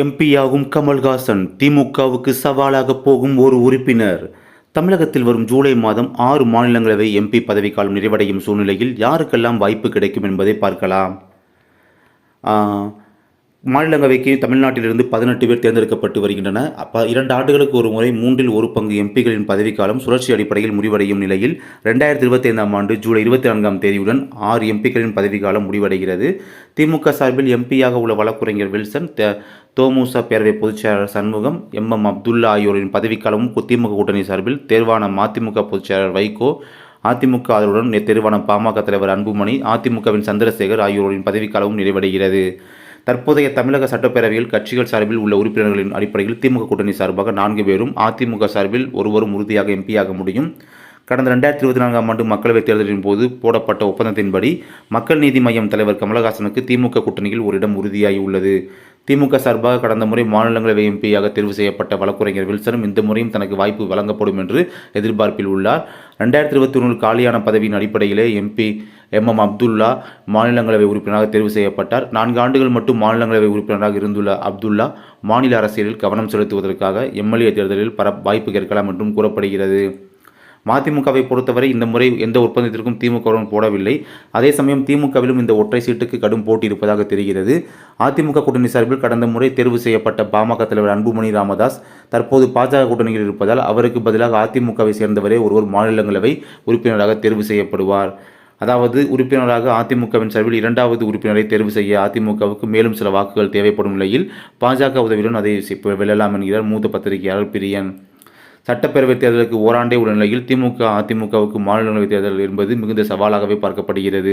எம்பியாகும் கமல்ஹாசன் திமுகவுக்கு சவாலாக போகும் ஒரு உறுப்பினர். தமிழகத்தில் வரும் ஜூலை மாதம் ஆறு மாநிலங்களவை எம்பி பதவிக்காலம் நிறைவடையும் சூழ்நிலையில் யாருக்கெல்லாம் வாய்ப்பு கிடைக்கும் என்பதை பார்க்கலாம். மாநிலங்களவைக்கு தமிழ்நாட்டிலிருந்து பதினெட்டு பேர் தேர்ந்தெடுக்கப்பட்டு வருகின்றன. அப்போ இரண்டு ஆண்டுகளுக்கு ஒரு முறை மூன்றில் ஒரு பங்கு எம்பிகளின் பதவிக்காலம் சுழற்சி அடிப்படையில் முடிவடையும் நிலையில் ரெண்டாயிரத்தி இருபத்தி ஐந்தாம் ஆண்டு ஜூலை இருபத்தி நான்காம் தேதியுடன் ஆறு எம்பிக்களின் பதவிக்காலம் முடிவடைகிறது. திமுக சார்பில் எம்பியாக உள்ள வழக்குரைஞர் வில்சன் த தோமுச பேரவை பொதுச்செயலாளர் சண்முகம் எம். எம். அப்துல்லா ஆகியோரின் பதவிக்காலமும் திமுக கூட்டணி சார்பில் தேர்வான மதிமுக பொதுச்செயலாளர் வைகோ அதிமுக ஆதரவுடன் நே- தேர்வான பாமக தலைவர் அன்புமணி அதிமுகவின் சந்திரசேகர் ஆகியோரின் பதவிக்காலமும் நிறைவடைகிறது. தற்போதைய தமிழக சட்டப்பேரவையில் கட்சிகள் சார்பில் உள்ள உறுப்பினர்களின் அடிப்படையில் திமுக கூட்டணி சார்பாக நான்கு பேரும் அதிமுக சார்பில் ஒருவரும் உறுதியாக எம்பியாக முடியும். கடந்த ரெண்டாயிரத்தி இருபத்தி நான்காம் ஆண்டு மக்களவைத் தேர்தலின் போது போடப்பட்ட ஒப்பந்தத்தின்படி மக்கள் நீதி மய்யம் தலைவர் கமலஹாசனுக்கு திமுக கூட்டணியில் ஒரு இடம் உறுதியாகி உள்ளது. திமுக சார்பாக கடந்த முறை மாநிலங்களவை எம்பியாக தேர்வு செய்யப்பட்ட வழக்குரைஞர் வில்சனும் இந்த முறையும் தனக்கு வாய்ப்பு வழங்கப்படும் என்று எதிர்பார்ப்பில் உள்ளார். ரெண்டாயிரத்தி இருபத்தி ஒன்றில் காலியான பதவியின் அடிப்படையிலே எம்பி எம் எம் அப்துல்லா மாநிலங்களவை உறுப்பினராக தேர்வு செய்யப்பட்டார். நான்கு ஆண்டுகள் மட்டும் மாநிலங்களவை உறுப்பினராக இருந்துள்ள அப்துல்லா மாநில அரசியலில் கவனம் செலுத்துவதற்காக எம்எல்ஏ தேர்தலில் பர வாய்ப்பு கேட்கலாம் என்றும் கூறப்படுகிறது. மதிமுகவை பொறுத்தவரை இந்த முறை எந்த ஒப்பந்தத்திற்கும் திமுகவுடன் போடவில்லை. அதே சமயம் திமுகவிலும் இந்த ஒற்றை சீட்டுக்கு கடும் போட்டி இருப்பதாக தெரிகிறது. அதிமுக கூட்டணி சார்பில் கடந்த முறை தேர்வு செய்யப்பட்ட பாமக தலைவர் அன்புமணி ராமதாஸ் தற்போது பாஜக கூட்டணியில் இருப்பதால் அவருக்கு பதிலாக அதிமுகவை சேர்ந்தவரே ஒருவர் மாநிலங்களவை உறுப்பினராக தேர்வு செய்யப்படுவார். அதாவது உறுப்பினராக அதிமுகவின் சார்பில் இரண்டாவது உறுப்பினரை தேர்வு செய்ய அதிமுகவுக்கு மேலும் சில வாக்குகள் தேவைப்படும் நிலையில் பாஜக உதவியுடன் அதை வெல்லலாம் என்கிறார் மூத்த பத்திரிகையாளர் பிரியன். சட்டப்பேரவைத் தேர்தலுக்கு ஓராண்டே உள்ள நிலையில் திமுக அதிமுகவுக்கு மாநிலங்களவைத் தேர்தல் என்பது மிகுந்த சவாலாகவே பார்க்கப்படுகிறது.